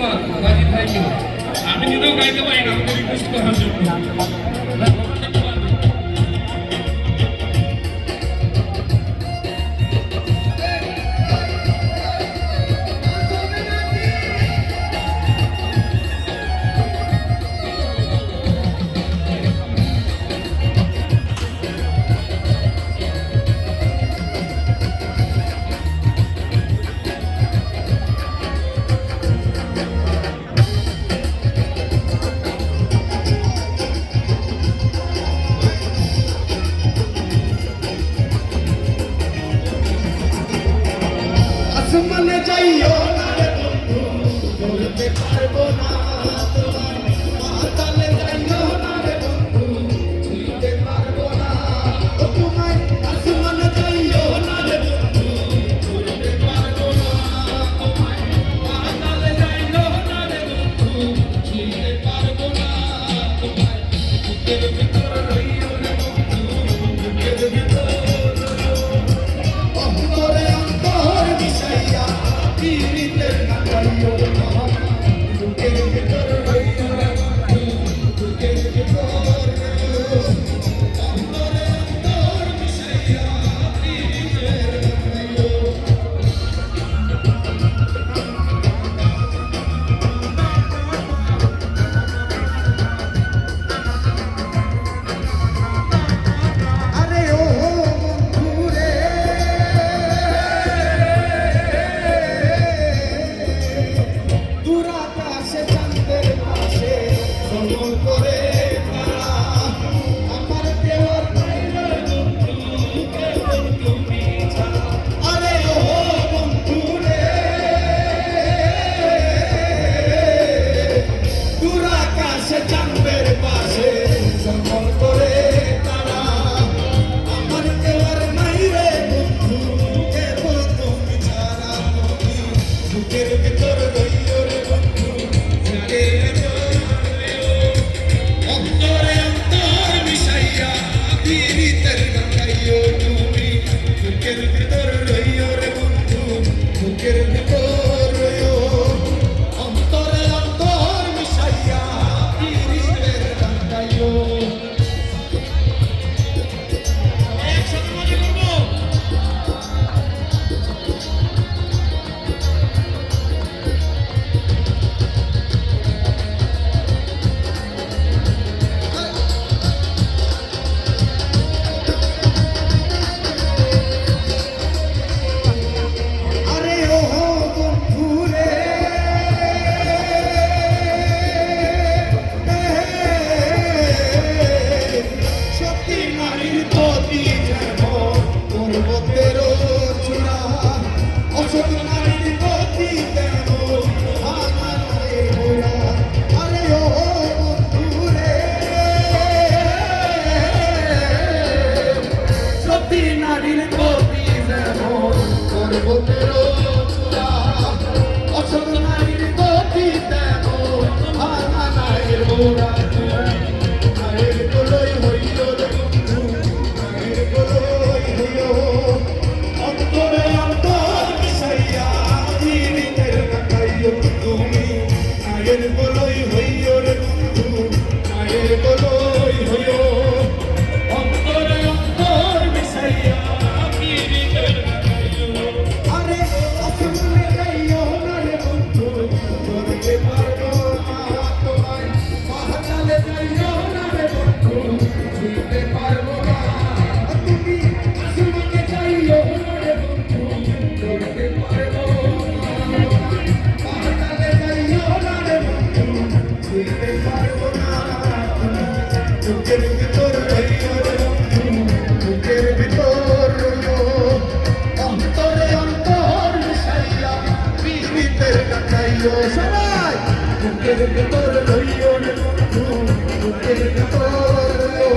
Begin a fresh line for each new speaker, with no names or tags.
ধন্যবাদ। রাজীব ভাইকে। আমি নিজেও গাইতে পারি না আমাকে রিকোয়েস্ট করার জন্য।
চাইও না বন্ধু বলতে পারব না আছে চাঁদের পাশে সকল করে তারা। আমার দেওয়ার নাই রে বন্ধু কেবল তুমি ছাড়া মুখের ತೆರೆದ ತೋರಲೊಯ್ಯೋಣ ತೆರೆದ ತೋರಲೋ